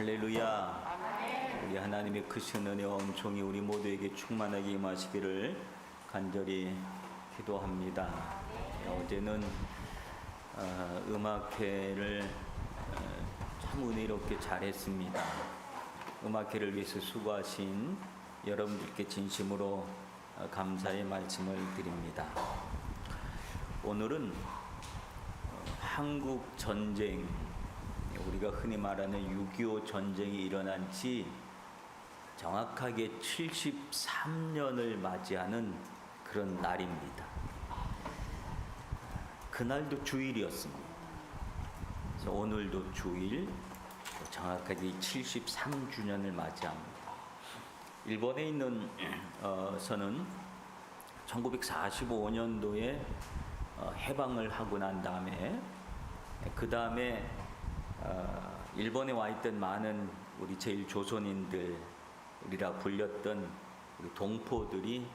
할렐루야. 우리 하나님의 크신 은혜와 은총이 우리 모두에게 충만하게 임하시기를 간절히 기도합니다. 어제는 어, 음악회를 어, 참 은혜롭게 잘했습니다. 음악회를 위해서 수고하신 여러분들께 진심으로 어, 감사의 말씀을 드립니다. 오늘은 어, 한국 전쟁 우리가 흔히 말하는 6.25 전쟁이 일어난 지 정확하게 73년을 맞이하는 그런 날입니다. 그날도 주일이었습니다. 그래서 오늘도 주일, 정확하게 73주년을 맞이합니다. 일본에 있는 어, 서는 1945년도에 어, 해방을 하고 난 다음에 그 다음에 어, 일본에 와 있던 많은 우리 제일 조선인들이라 불렸던 우리 동포들이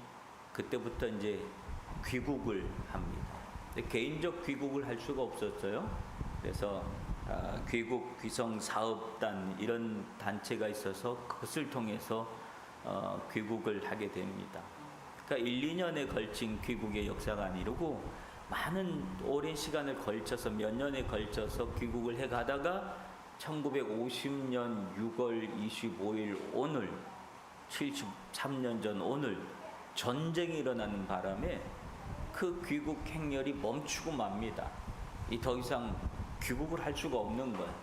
그때부터 이제 귀국을 합니다. 개인적 귀국을 할 수가 없었어요. 그래서 아, 귀국 귀성 사업단 이런 단체가 있어서 그것을 통해서 어, 귀국을 하게 됩니다. 그러니까 1, 2년에 걸친 귀국의 역사가 아니고 많은 오랜 시간을 걸쳐서 몇 년에 걸쳐서 귀국을 해 가다가 1950년 6월 25일 오늘 73년 전 오늘 전쟁이 일어나는 바람에 그 귀국 행렬이 멈추고 맙니다. 이 더 이상 귀국을 할 수가 없는 거예요.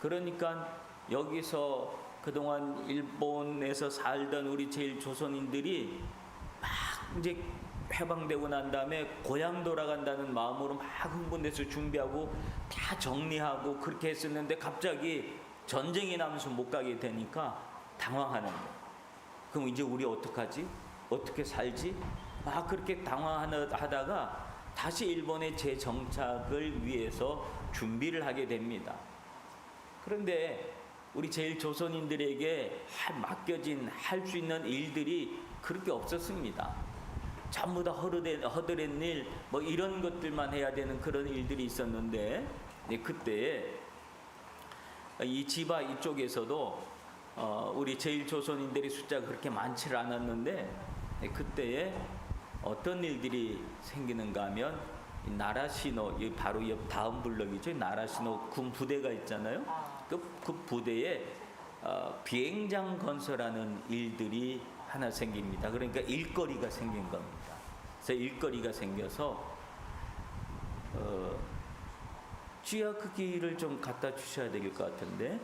그러니까 여기서 그동안 일본에서 살던 우리 제일 조선인들이 막 이제 해방되고 난 다음에 고향 돌아간다는 마음으로 막 흥분돼서 준비하고 다 정리하고 그렇게 했었는데 갑자기 전쟁이 나면서 못 가게 되니까 당황하는 거예요. 그럼 이제 우리 어떡하지? 어떻게 살지? 막 그렇게 당황하다가 다시 일본의 재정착을 위해서 준비를 하게 됩니다. 그런데 우리 제일 조선인들에게 할- 맡겨진 할 수 있는 일들이 그렇게 없었습니다. 전부 다 허드렛, 허드렛 일, 뭐 이런 것들만 해야 되는 그런 일들이 있었는데, 네, 그때 이 지바 이쪽에서도 어, 우리 제일 조선인들의 숫자가 그렇게 많지를 않았는데, 네, 그때에 어떤 일들이 생기는가 하면 이 나라시노, 이 바로 옆 다음 블럭이죠. 나라시노 군 부대가 있잖아요. 그, 그 부대에 어, 비행장 건설하는 일들이 하나 생깁니다. 그러니까 일거리가 생긴 겁니다. 그래서 일거리가 생겨서 어, 쥐약 크기를 좀 갖다 주셔야 될 것 같은데.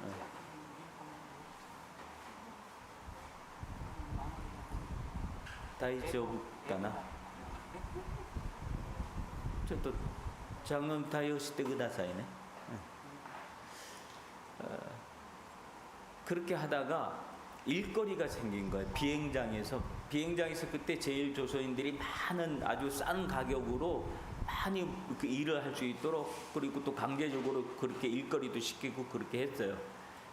어. 다이저브까나? 저또 장음 다이오시대 그다사이네. 어. 어, 그렇게 하다가 일거리가 생긴 거예요. 비행장에서 비행장에서 그때 제일 조선인들이 많은 아주 싼 가격으로 많이 그 일을 할 수 있도록 그리고 또 강제적으로 그렇게 일거리도 시키고 그렇게 했어요.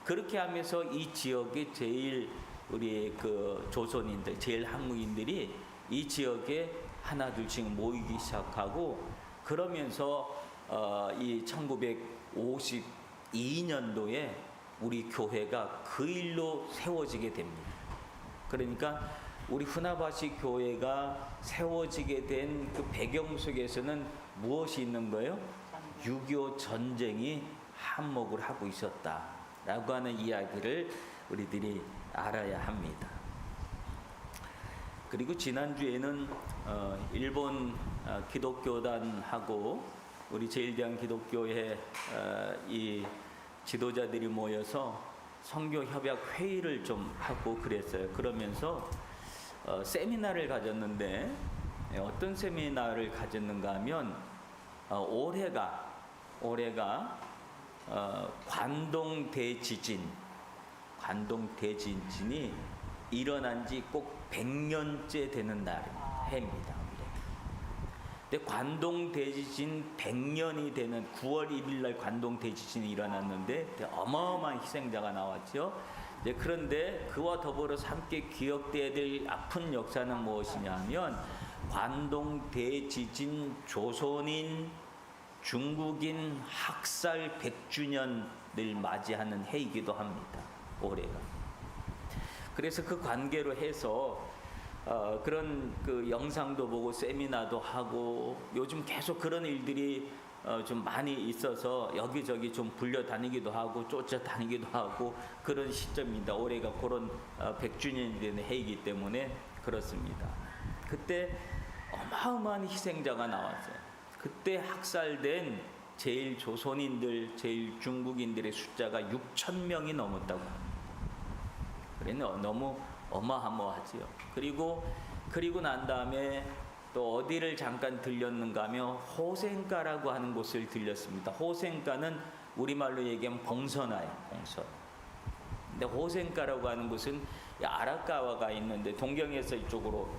그렇게 하면서 이 지역에 제일 우리 그 조선인들, 제일 한국인들이 이 지역에 하나 둘씩 모이기 시작하고 그러면서 어, 이 1952년도에 우리 교회가 그 일로 세워지게 됩니다. 그러니까 우리 후나바시 교회가 세워지게 된 그 배경 속에서는 무엇이 있는 거예요? 6.25 전쟁이 한몫을 하고 있었다라고 하는 이야기를 우리들이 알아야 합니다. 그리고 지난주에는 어, 일본 어, 기독교단하고 우리 제일대한 기독교회 어, 이 지도자들이 모여서 선교 협약 회의를 좀 하고 그랬어요. 그러면서 어, 세미나를 가졌는데 예, 어떤 세미나를 가졌는가 하면 어, 올해가 올해가 어, 관동 대지진 관동 대지진이 일어난 지 꼭 100년째 되는 날입니다. 해입니다. 근데 관동 대지진 100년이 되는 9월 1일 날 관동 대지진이 일어났는데 어마어마한 희생자가 나왔죠. 이제 그런데 그와 더불어서 함께 기억돼야 될 아픈 역사는 무엇이냐 하면 관동 대지진 조선인 중국인 학살 100주년을 맞이하는 해이기도 합니다. 올해가. 그래서 그 관계로 해서 어, 그런 그 영상도 보고 세미나도 하고 요즘 계속 그런 일들이 어, 좀 많이 있어서 여기저기 좀 불려 다니기도 하고 쫓아 다니기도 하고 그런 시점입니다. 올해가 그런 어, 100주년이 되는 해이기 때문에 그렇습니다. 그때 어마어마한 희생자가 나왔어요. 그때 학살된 제일 조선인들, 제일 중국인들의 숫자가 6천 명이 넘었다고 합니다. 그래는 너무 어마어마하지요. 그리고 그리고 난 다음에 또 어디를 잠깐 들렸는가 하면 호생가라고 하는 곳을 들렸습니다. 호생가는 우리말로 얘기하면 봉선화예요. 봉선. 근데 호생가라고 하는 곳은 이 아라카와가 있는데 동경에서 이쪽으로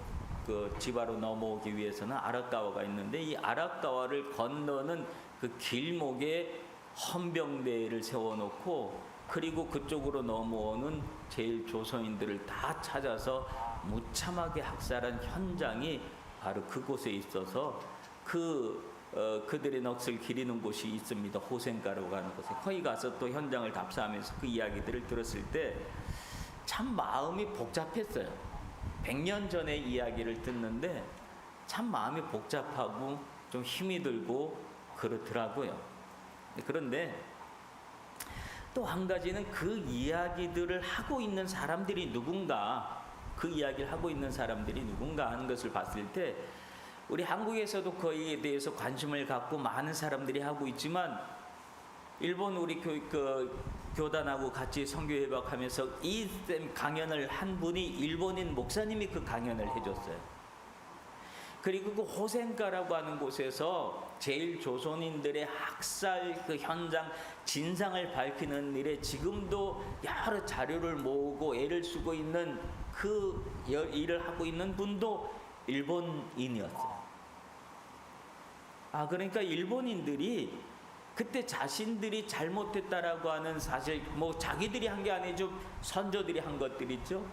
그 지바로 넘어오기 위해서는 아라카와가 있는데 이 아라카와를 건너는 그 길목에 헌병대를 세워놓고 그리고 그쪽으로 넘어오는 제일 조선인들을 다 찾아서 무참하게 학살한 현장이 바로 그곳에 있어서 그 어, 그들의 넋을 기리는 곳이 있습니다. 호생가라고 하는 곳에 거기 가서 또 현장을 답사하면서 그 이야기들을 들었을 때 참 마음이 복잡했어요. 100년 전의 이야기를 듣는데 참 마음이 복잡하고 좀 힘이 들고 그렇더라고요. 그런데 또 한 가지는 그 이야기들을 하고 있는 사람들이 누군가 그 이야기를 하고 있는 사람들이 누군가 하는 것을 봤을 때 우리 한국에서도 거기에 대해서 관심을 갖고 많은 사람들이 하고 있지만 일본 우리 교, 그, 교단하고 같이 선교 회박하면서 이쌤 강연을 한 분이 일본인 목사님이 그 강연을 해줬어요. 그리고 그 호센가라고 하는 곳에서 제일 조선인들의 학살 그 현장 진상을 밝히는 일에 지금도 여러 자료를 모으고 애를 쓰고 있는 그 여- 일을 하고 있는 분도 일본인이었어요. 아 그러니까 일본인들이 그때 자신들이 잘못했다라고 하는 사실 뭐 자기들이 한 게 아니죠 선조들이 한 것들 있죠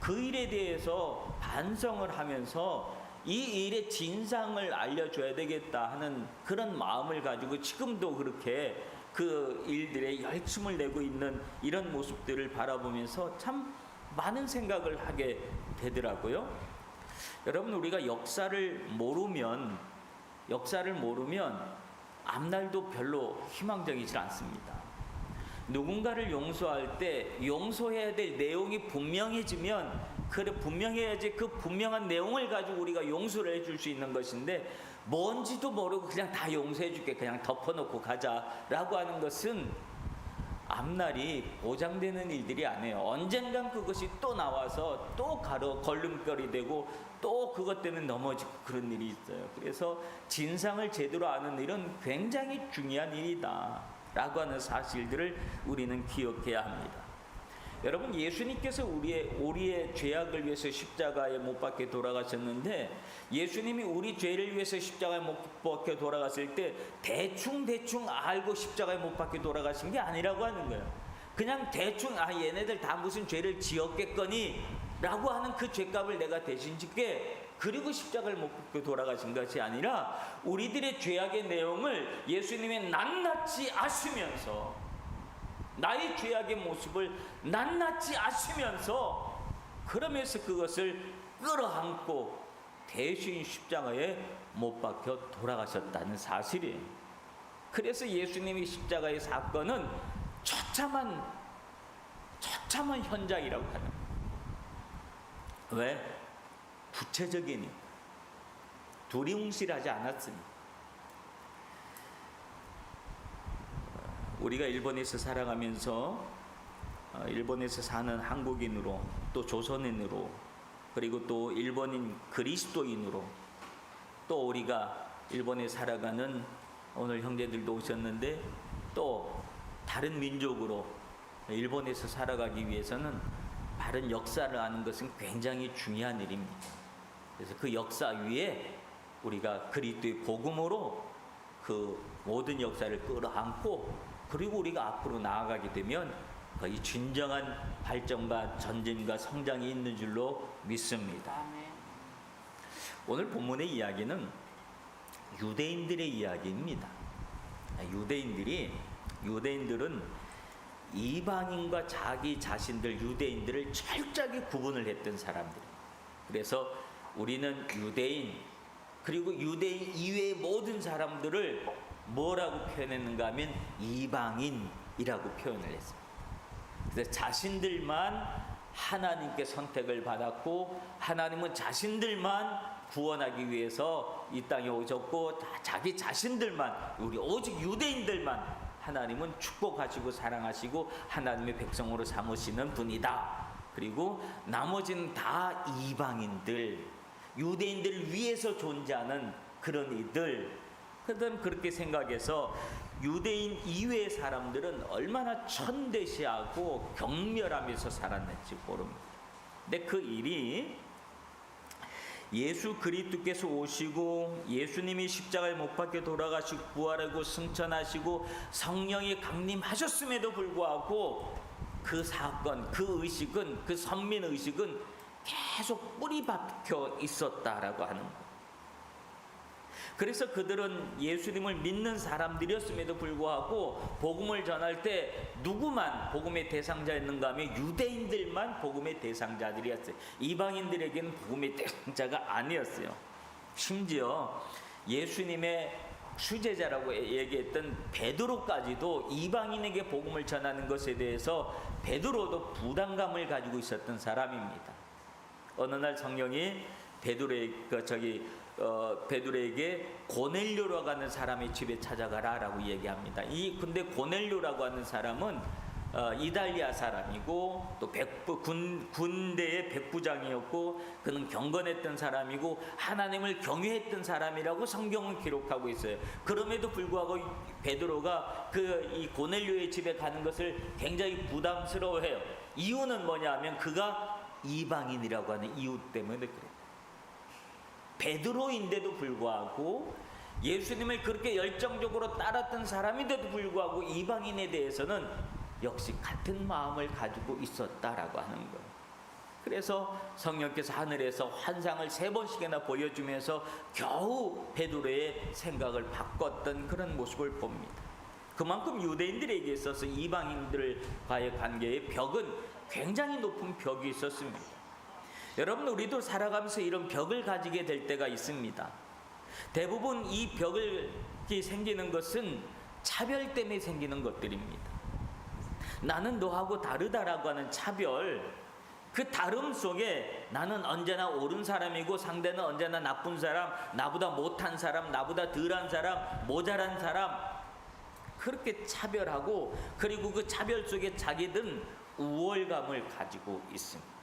그 일에 대해서 반성을 하면서 이 일의 진상을 알려줘야 되겠다 하는 그런 마음을 가지고 지금도 그렇게 그 일들에 열심을 내고 있는 이런 모습들을 바라보면서 참 많은 생각을 하게 되더라고요. 여러분 우리가 역사를 모르면 역사를 모르면 앞날도 별로 희망적이지 않습니다. 누군가를 용서할 때 용서해야 될 내용이 분명해지면 그래 분명해야지 그 분명한 내용을 가지고 우리가 용서를 해줄 수 있는 것인데 뭔지도 모르고 그냥 다 용서해줄게 그냥 덮어놓고 가자라고 하는 것은 앞날이 보장되는 일들이 아니에요. 언젠간 그것이 또 나와서 또 가로 걸림돌이 되고 또 그것 때문에 넘어지고 그런 일이 있어요. 그래서 진상을 제대로 아는 일은 굉장히 중요한 일이다. 라고 하는 사실들을 우리는 기억해야 합니다. 여러분 예수님께서 우리의 우리의 죄악을 위해서 십자가에 못 박혀 돌아가셨는데 예수님이 우리 죄를 위해서 십자가에 못 박혀 돌아갔을 때 대충 대충 알고 십자가에 못 박혀 돌아가신 게 아니라고 하는 거예요. 그냥 대충 아 얘네들 다 무슨 죄를 지었겠거니라고 하는 그 죄값을 내가 대신 짓게 그리고 십자가를 못 박혀 돌아가신 것이 아니라 우리들의 죄악의 내용을 예수님이 낱낱이 아시면서 나의 죄악의 모습을 낱낱이 아시면서 그러면서 그것을 끌어안고 대신 십자가에 못 박혀 돌아가셨다는 사실이에요. 그래서 예수님이 십자가의 사건은 처참한 처참한 현장이라고 하는. 왜? 구체적이니 두리뭉실하지 않았습니다. 우리가 일본에서 살아가면서 어, 일본에서 사는 한국인으로 또 조선인으로 그리고 또 일본인 그리스도인으로 또 우리가 일본에 살아가는 오늘 형제들도 오셨는데 또 다른 민족으로 일본에서 살아가기 위해서는 바른 역사를 아는 것은 굉장히 중요한 일입니다. 그래서 그 역사 위에 우리가 그리스도의 복음으로 그 모든 역사를 끌어안고 그리고 우리가 앞으로 나아가게 되면 거의 진정한 발전과 전진과 성장이 있는 줄로 믿습니다. 오늘 본문의 이야기는 유대인들의 이야기입니다. 유대인들이 유대인들은 이방인과 자기 자신들 유대인들을 철저하게 구분을 했던 사람들. 그래서 우리는 유대인 그리고 유대인 이외의 모든 사람들을 뭐라고 표현했는가 하면 이방인이라고 표현을 했습니다. 그래서 자신들만 하나님께 선택을 받았고 하나님은 자신들만 구원하기 위해서 이 땅에 오셨고 다 자기 자신들만 우리 오직 유대인들만 하나님은 축복하시고 사랑하시고 하나님의 백성으로 삼으시는 분이다. 그리고 나머지는 다 이방인들, 유대인들을 위해서 존재하는 그런 이들. 그다음 그렇게 생각해서 유대인 이외의 사람들은 얼마나 천대시하고 경멸하면서 살았는지 모릅니다. 근데 그 일이 예수 그리스도께서 오시고 예수님이 십자가에 못 박혀 돌아가시고 부활하고 승천하시고 성령이 강림하셨음에도 불구하고 그 사건, 그 의식은 그 선민 의식은 계속 뿌리 박혀 있었다라고 하는 거. 그래서 그들은 예수님을 믿는 사람들이었음에도 불구하고 복음을 전할 때 누구만 복음의 대상자였는가 하면 유대인들만 복음의 대상자들이었어요. 이방인들에게는 복음의 대상자가 아니었어요. 심지어 예수님의 수제자라고 얘기했던 베드로까지도 이방인에게 복음을 전하는 것에 대해서 베드로도 부담감을 가지고 있었던 사람입니다. 어느 날 성령이 베드로의 그 저기 어, 베드로에게 고넬료라고 하는 사람의 집에 찾아가라라고 얘기합니다. 이 근데 고넬료라고 하는 사람은 어, 이달리아 사람이고 또 백부 군 군대의 백부장이었고 그는 경건했던 사람이고 하나님을 경외했던 사람이라고 성경은 기록하고 있어요. 그럼에도 불구하고 베드로가 그 이 고넬료의 집에 가는 것을 굉장히 부담스러워해요. 이유는 뭐냐하면 그가 이방인이라고 하는 이유 때문에 그래요. 베드로인데도 불구하고 예수님을 그렇게 열정적으로 따랐던 사람인데도 불구하고 이방인에 대해서는 역시 같은 마음을 가지고 있었다라고 하는 거예요. 그래서 성령께서 하늘에서 환상을 세 번씩이나 보여주면서 겨우 베드로의 생각을 바꿨던 그런 모습을 봅니다. 그만큼 유대인들에게 있어서 이방인들과의 관계의 벽은 굉장히 높은 벽이 있었습니다. 여러분 우리도 살아가면서 이런 벽을 가지게 될 때가 있습니다. 대부분 이 벽을 생기는 것은 차별 때문에 생기는 것들입니다. 나는 너하고 다르다라고 하는 차별, 그 다름 속에 나는 언제나 옳은 사람이고 상대는 언제나 나쁜 사람, 나보다 못한 사람, 나보다 덜한 사람, 모자란 사람, 그렇게 차별하고 그리고 그 차별 속에 자기들은 우월감을 가지고 있습니다.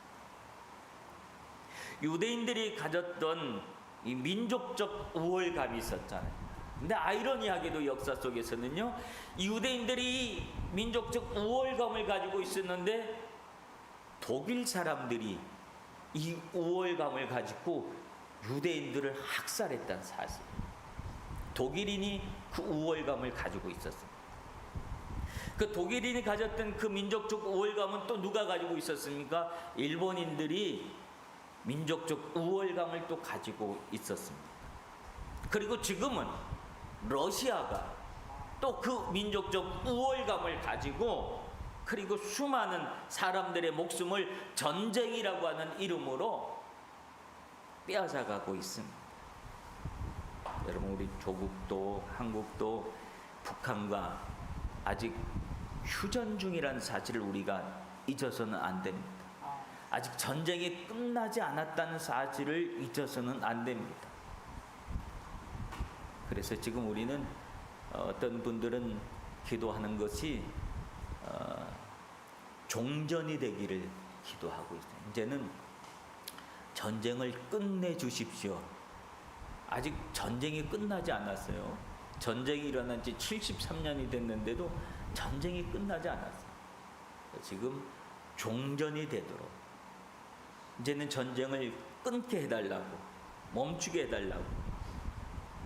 유대인들이 가졌던 이 민족적 우월감이 있었잖아요. 근데 아이러니하게도 역사 속에서는요, 유대인들이 민족적 우월감을 가지고 있었는데 독일 사람들이 이 우월감을 가지고 유대인들을 학살했다는 사실. 독일인이 그 우월감을 가지고 있었습니다. 그 독일인이 가졌던 그 민족적 우월감은 또 누가 가지고 있었습니까? 일본인들이 민족적 우월감을 또 가지고 있었습니다. 그리고 지금은 러시아가 또 그 민족적 우월감을 가지고 그리고 수많은 사람들의 목숨을 전쟁이라고 하는 이름으로 빼앗아가고 있습니다. 여러분 우리 조국도 한국도 북한과 아직 휴전 중이라는 사실을 우리가 잊어서는 안 됩니다. 아직 전쟁이 끝나지 않았다는 사실을 잊어서는 안 됩니다. 그래서 지금 우리는 어떤 분들은 기도하는 것이 어, 종전이 되기를 기도하고 있어요. 이제는 전쟁을 끝내 주십시오. 아직 전쟁이 끝나지 않았어요. 전쟁이 일어난 지 73년이 됐는데도 전쟁이 끝나지 않았어요. 지금 종전이 되도록 이제는 전쟁을 끊게 해달라고 멈추게 해달라고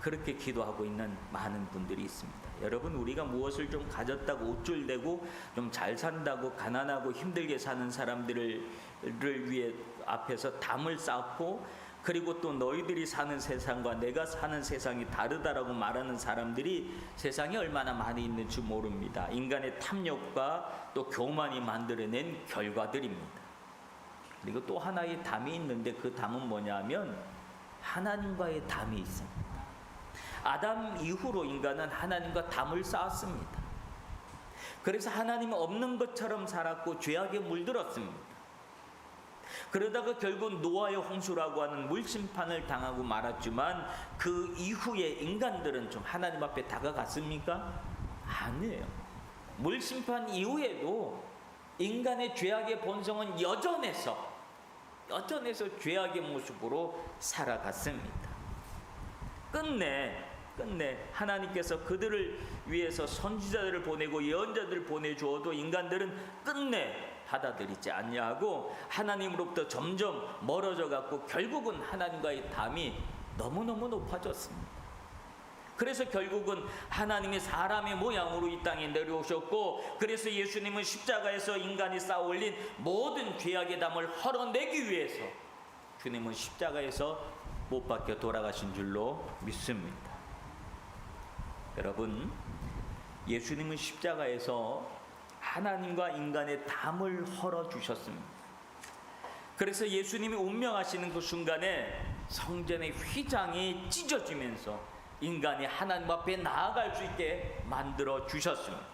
그렇게 기도하고 있는 많은 분들이 있습니다. 여러분 우리가 무엇을 좀 가졌다고 우쭐대고 좀 잘 산다고 가난하고 힘들게 사는 사람들을 위해 앞에서 담을 쌓고 그리고 또 너희들이 사는 세상과 내가 사는 세상이 다르다라고 말하는 사람들이 세상에 얼마나 많이 있는지 모릅니다. 인간의 탐욕과 또 교만이 만들어낸 결과들입니다. 그리고 또 하나의 담이 있는데 그 담은 뭐냐면 하나님과의 담이 있습니다. 아담 이후로 인간은 하나님과 담을 쌓았습니다. 그래서 하나님 없는 것처럼 살았고 죄악에 물들었습니다. 그러다가 결국 노아의 홍수라고 하는 물심판을 당하고 말았지만 그 이후에 인간들은 좀 하나님 앞에 다가갔습니까? 아니에요. 물심판 이후에도 인간의 죄악의 본성은 여전해서 여전해서 죄악의 모습으로 살아갔습니다. 끝내 끝내 하나님께서 그들을 위해서 선지자들을 보내고 예언자들을 보내주어도 인간들은 끝내 받아들이지 않냐고 하나님으로부터 점점 멀어져 갖고 결국은 하나님과의 담이 너무너무 높아졌습니다. 그래서 결국은 하나님의 사람의 모양으로 이 땅에 내려오셨고 그래서 예수님은 십자가에서 인간이 쌓아 올린 모든 죄악의 담을 헐어내기 위해서 주님은 십자가에서 못 박혀 돌아가신 줄로 믿습니다. 여러분, 예수님은 십자가에서 하나님과 인간의 담을 헐어 주셨습니다. 그래서 예수님이 운명하시는 그 순간에 성전의 휘장이 찢어지면서 인간이 하나님 앞에 나아갈 수 있게 만들어 주셨습니다.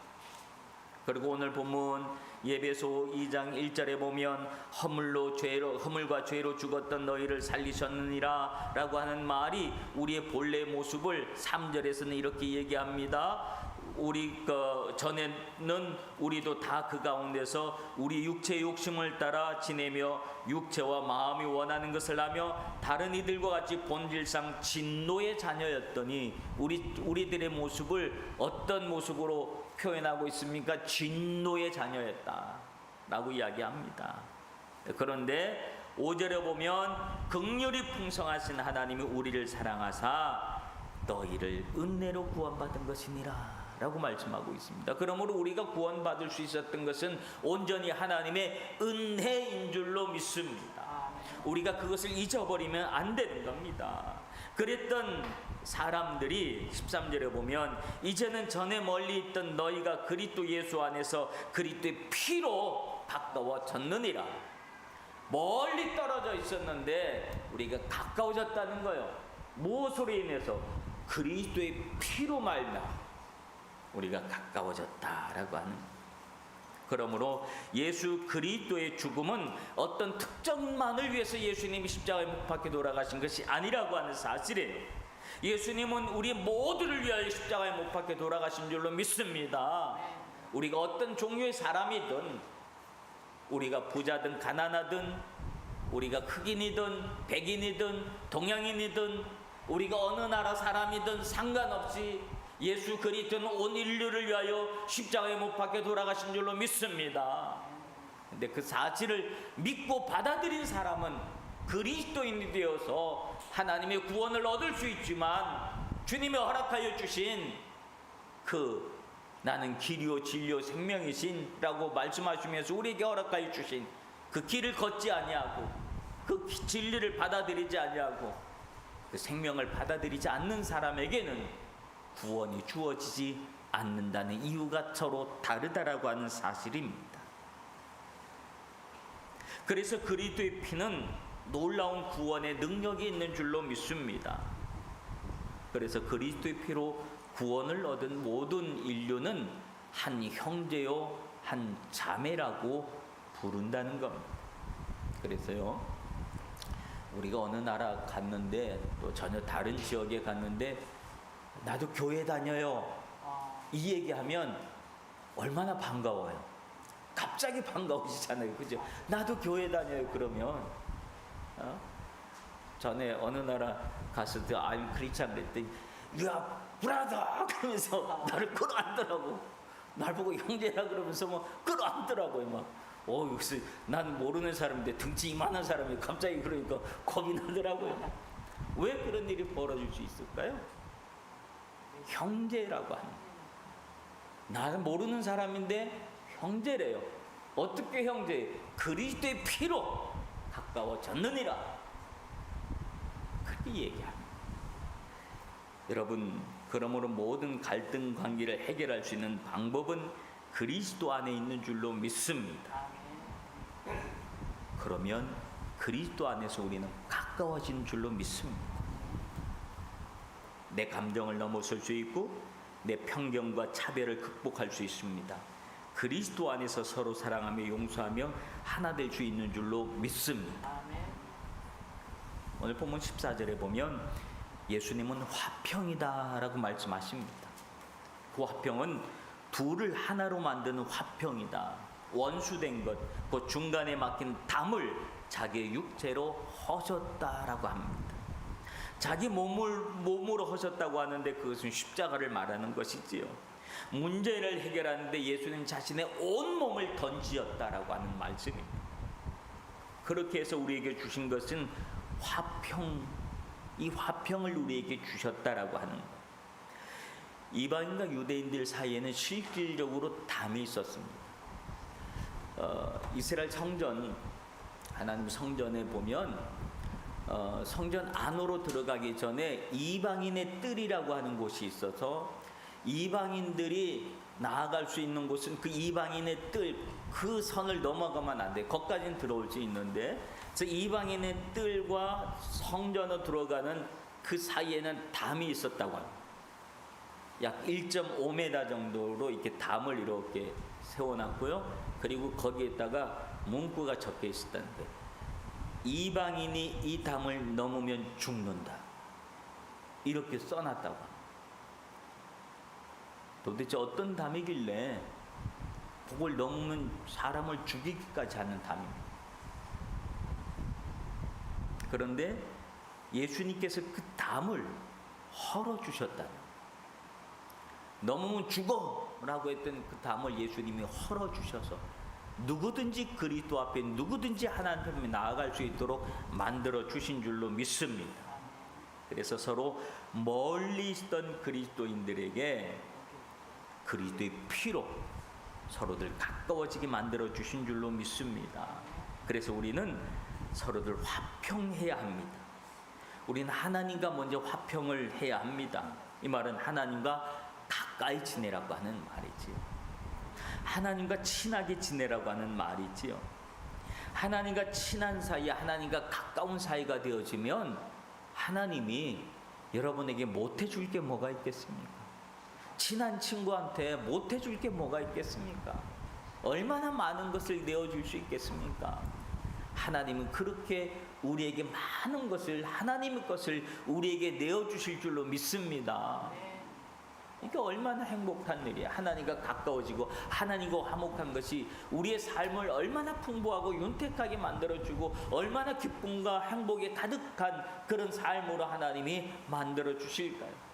그리고 오늘 본문 예배소 2장 1절에 보면 허물로 죄로 허물과 죄로 죽었던 너희를 살리셨느니라라고 하는 말이 우리의 본래 모습을 3절에서는 이렇게 얘기합니다. 우리 그 전에는 우리도 다 그 가운데서 우리 육체의 욕심을 따라 지내며 육체와 마음이 원하는 것을 하며 다른 이들과 같이 본질상 진노의 자녀였더니 우리 우리들의 모습을 어떤 모습으로 표현하고 있습니까? 진노의 자녀였다라고 이야기합니다. 그런데 5절에 보면 극률이 풍성하신 하나님이 우리를 사랑하사 너희를 은혜로 구원받은 것이니라 라고 말씀하고 있습니다. 그러므로 우리가 구원받을 수 있었던 것은 온전히 하나님의 은혜인 줄로 믿습니다. 우리가 그것을 잊어버리면 안 되는 겁니다. 그랬던 사람들이 13절에 보면 이제는 전에 멀리 있던 너희가 그리스도 예수 안에서 그리스도의 피로 가까워졌느니라. 멀리 떨어져 있었는데 우리가 가까워졌다는 거예요. 무엇으로 인해서 그리스도의 피로 말며 우리가 가까워졌다라고 하는 그러므로 예수 그리스도의 죽음은 어떤 특정만을 위해서 예수님이 십자가에 못 박혀 돌아가신 것이 아니라고 하는 사실이에요. 예수님은 우리 모두를 위하여 십자가에 못 박혀 돌아가신 줄로 믿습니다. 우리가 어떤 종류의 사람이든 우리가 부자든 가난하든 우리가 흑인이든 백인이든 동양인이든 우리가 어느 나라 사람이든 상관없이 예수 그리스도는 온 인류를 위하여 십자가에 못 박혀 돌아가신 줄로 믿습니다. 근데 그 사실을 믿고 받아들인 사람은 그리스도인이 되어서 하나님의 구원을 얻을 수 있지만 주님이 허락하여 주신 그 나는 길이요 진리요 생명이신라고 말씀하시면서 우리에게 허락하여 주신 그 길을 걷지 아니하고 그 진리를 받아들이지 아니하고 그 생명을 받아들이지 않는 사람에게는 구원이 주어지지 않는다는 이유가 서로 다르다라고 하는 사실입니다. 그래서 그리스도의 피는 놀라운 구원의 능력이 있는 줄로 믿습니다. 그래서 그리스도의 피로 구원을 얻은 모든 인류는 한 형제요, 한 자매라고 부른다는 겁니다. 그래서요, 우리가 어느 나라 갔는데 또 전혀 다른 지역에 갔는데 나도 교회 다녀요. 이 얘기하면 얼마나 반가워요. 갑자기 반가우시잖아요. 그죠? 나도 교회 다녀요. 그러면. 어? 전에 어느 나라 갔을 때 I'm Christian 그랬더니 야 브라더 그러면서 나를 끌어안더라고 날 보고 형제라 그러면서 뭐 끌어안더라고요 막 어, 여기서 난 모르는 사람인데 등치 이만한 사람이 갑자기 그러니까 겁이 나더라고요 왜 그런 일이 벌어질 수 있을까요? 형제라고 합니다. 나는 모르는 사람인데 형제래요. 어떻게 형제? 그리스도의 피로 가까워졌느니라. 얘기합니다. 여러분, 그러므로 모든 갈등 관계를 해결할 수 있는 방법은 그리스도 안에 있는 줄로 믿습니다. 그러면 그리스도 안에서 우리는 가까워진 줄로 믿습니다. 내 감정을 넘어설 수 있고 내 편견과 차별을 극복할 수 있습니다. 그리스도 안에서 서로 사랑하며 용서하며 하나 될 수 있는 줄로 믿습니다. 오늘 본문 14절에 보면 예수님은 화평이다라고 말씀하십니다. 그 화평은 둘을 하나로 만드는 화평이다. 원수된 것, 그 중간에 막힌 담을 자기의 육체로 허셨다라고 합니다. 자기 몸을 몸으로 허셨다고 하는데 그것은 십자가를 말하는 것이지요. 문제를 해결하는데 예수님 자신의 온 몸을 던지었다라고 하는 말씀입니다. 그렇게 해서 우리에게 주신 것은 화평, 이 화평을 우리에게 주셨다라고 하는 것. 이방인과 유대인들 사이에는 실질적으로 담이 있었습니다. 어, 이스라엘 성전 하나님 성전에 보면 어, 성전 안으로 들어가기 전에 이방인의 뜰이라고 하는 곳이 있어서 이방인들이 나아갈 수 있는 곳은 그 이방인의 뜰, 그 선을 넘어가면 안 돼. 거기까지는 들어올 수 있는데, 그래서 이방인의 뜰과 성전으로 들어가는 그 사이에는 담이 있었다고 합니다. 약 1.5m 정도로 이렇게 담을 이렇게 세워놨고요. 그리고 거기에다가 문구가 적혀 있었다는데, 이방인이 이 담을 넘으면 죽는다. 이렇게 써놨다고. 도대체 어떤 담이길래 그걸 넘으면 사람을 죽이기까지 하는 담입니다. 그런데 예수님께서 그 담을 헐어주셨다. 넘으면 죽어 라고 했던 그 담을 예수님이 헐어주셔서 누구든지 그리스도 앞에 누구든지 하나님 앞에 나아갈 수 있도록 만들어 주신 줄로 믿습니다. 그래서 서로 멀리 있던 그리스도인들에게 그리스도의 피로 서로들 가까워지게 만들어 주신 줄로 믿습니다. 그래서 우리는 서로들 화평해야 합니다. 우리는 하나님과 먼저 화평을 해야 합니다. 이 말은 하나님과 가까이 지내라고 하는 말이지요. 하나님과 친하게 지내라고 하는 말이지요. 하나님과 친한 사이, 하나님과 가까운 사이가 되어지면 하나님이 여러분에게 못 해줄 게 뭐가 있겠습니까? 친한 친구한테 못 해줄 게 뭐가 있겠습니까? 얼마나 많은 것을 내어줄 수 있겠습니까? 하나님은 그렇게 우리에게 많은 것을 하나님의 것을 우리에게 내어주실 줄로 믿습니다. 이게 얼마나 행복한 일이야. 하나님과 가까워지고 하나님과 화목한 것이 우리의 삶을 얼마나 풍부하고 윤택하게 만들어주고 얼마나 기쁨과 행복에 가득한 그런 삶으로 하나님이 만들어 주실까요?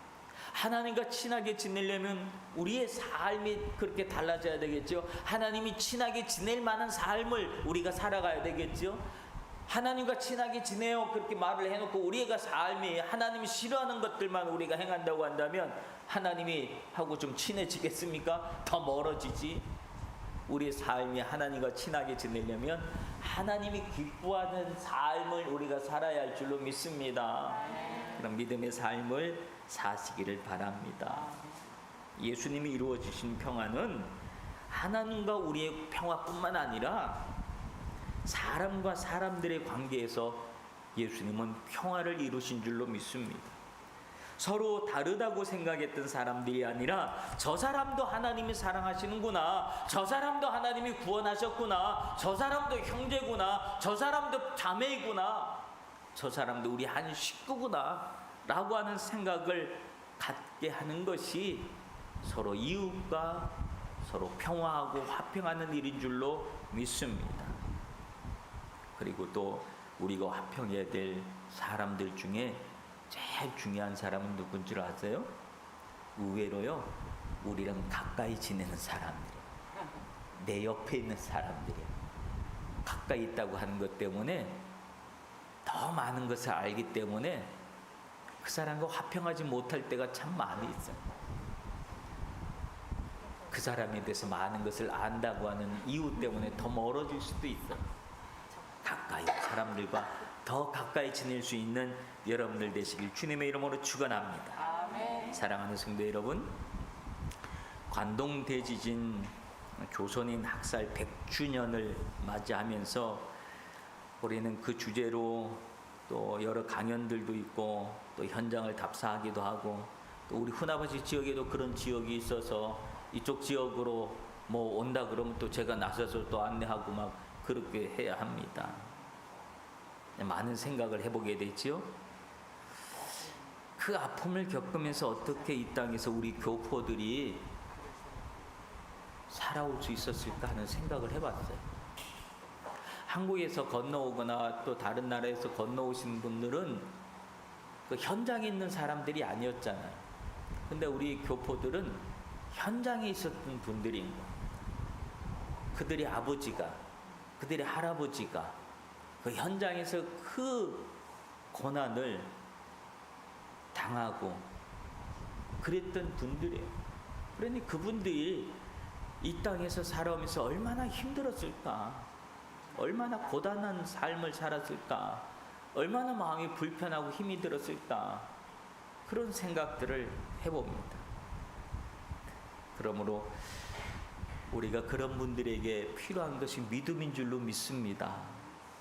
하나님과 친하게 지내려면 우리의 삶이 그렇게 달라져야 되겠죠. 하나님이 친하게 지낼 만한 삶을 우리가 살아가야 되겠죠. 하나님과 친하게 지내요 그렇게 말을 해놓고 우리가 삶이 하나님이 싫어하는 것들만 우리가 행한다고 한다면 하나님이 하고 좀 친해지겠습니까? 더 멀어지지. 우리의 삶이 하나님과 친하게 지내려면 하나님이 기뻐하는 삶을 우리가 살아야 할 줄로 믿습니다. 그런 믿음의 삶을 사시기를 바랍니다. 예수님이 이루어 주신 평화는 하나님과 우리의 평화뿐만 아니라 사람과 사람들의 관계에서 예수님은 평화를 이루신 줄로 믿습니다. 서로 다르다고 생각했던 사람들이 아니라 저 사람도 하나님이 사랑하시는구나. 저 사람도 하나님이 구원하셨구나. 저 사람도 형제구나. 저 사람도 자매이구나. 저 사람도 우리 한 식구구나. 라고 하는 생각을 갖게 하는 것이 서로 이웃과 서로 평화하고 화평하는 일인 줄로 믿습니다. 그리고 또 우리가 화평해야 될 사람들 중에 제일 중요한 사람은 누군 줄 아세요? 의외로요, 우리랑 가까이 지내는 사람들이에요. 내 옆에 있는 사람들이에요. 가까이 있다고 하는 것 때문에 더 많은 것을 알기 때문에 그 사람과 화평하지 못할 때가 참 많이 있어요. 그 사람에 대해서 많은 것을 안다고 하는 이유 때문에 더 멀어질 수도 있어요. 가까이 사람들과 더 가까이 지낼 수 있는 여러분들 되시길 주님의 이름으로 축원합니다. 사랑하는 성도 여러분, 관동 대지진 조선인 학살 100주년을 맞이하면서 우리는 그 주제로 또 여러 강연들도 있고 또 현장을 답사하기도 하고 또 우리 후나바시 지역에도 그런 지역이 있어서 이쪽 지역으로 뭐 온다 그러면 또 제가 나서서 또 안내하고 막 그렇게 해야 합니다. 많은 생각을 해보게 되지요. 그 아픔을 겪으면서 어떻게 이 땅에서 우리 교포들이 살아올 수 있었을까 하는 생각을 해봤어요. 한국에서 건너오거나 또 다른 나라에서 건너오신 분들은 그 현장에 있는 사람들이 아니었잖아요. 근데 우리 교포들은 현장에 있었던 분들인 거예요. 그들의 아버지가, 그들의 할아버지가 그 현장에서 그 고난을 당하고 그랬던 분들이에요. 그러니 그분들이 이 땅에서 살아오면서 얼마나 힘들었을까? 얼마나 고단한 삶을 살았을까? 얼마나 마음이 불편하고 힘이 들었을까? 그런 생각들을 해봅니다. 그러므로 우리가 그런 분들에게 필요한 것이 믿음인 줄로 믿습니다.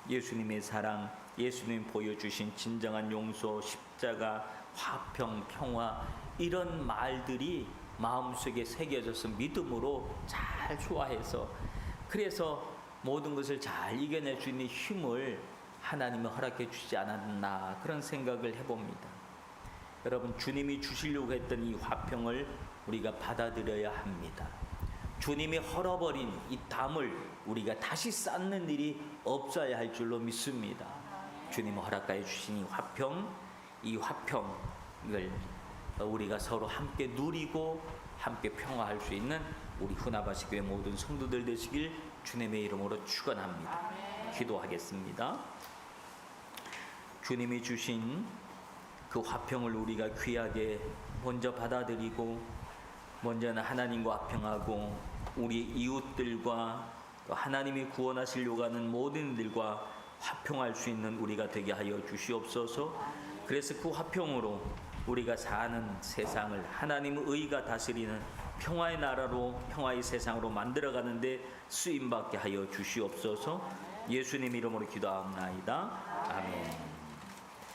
예수님의 사랑, 예수님 보여주신 진정한 용서, 십자가, 화평, 평화 이런 말들이 마음속에 새겨져서 믿음으로 잘 소화해서 그래서 모든 것을 잘 이겨낼 수 있는 힘을 하나님이 허락해 주지 않았나 그런 생각을 해봅니다. 여러분 주님이 주시려고 했던 이 화평을 우리가 받아들여야 합니다. 주님이 헐어버린 이 담을 우리가 다시 쌓는 일이 없어야 할 줄로 믿습니다. 주님 허락하여 주신 이 화평, 이 화평을 우리가 서로 함께 누리고 함께 평화할 수 있는 우리 후나바시 교회 모든 성도들 되시길 주님의 이름으로 축원합니다. 기도하겠습니다. 주님이 주신 그 화평을 우리가 귀하게 먼저 받아들이고 먼저는 하나님과 화평하고 우리 이웃들과 또 하나님이 구원하시려고 하는 모든 일과 화평할 수 있는 우리가 되게 하여 주시옵소서. 그래서 그 화평으로 우리가 사는 세상을 하나님의 의가 다스리는 평화의 나라로 평화의 세상으로 만들어가는데 쓰임 받게 하여 주시옵소서. 예수님 이름으로 기도합나이다. 아멘.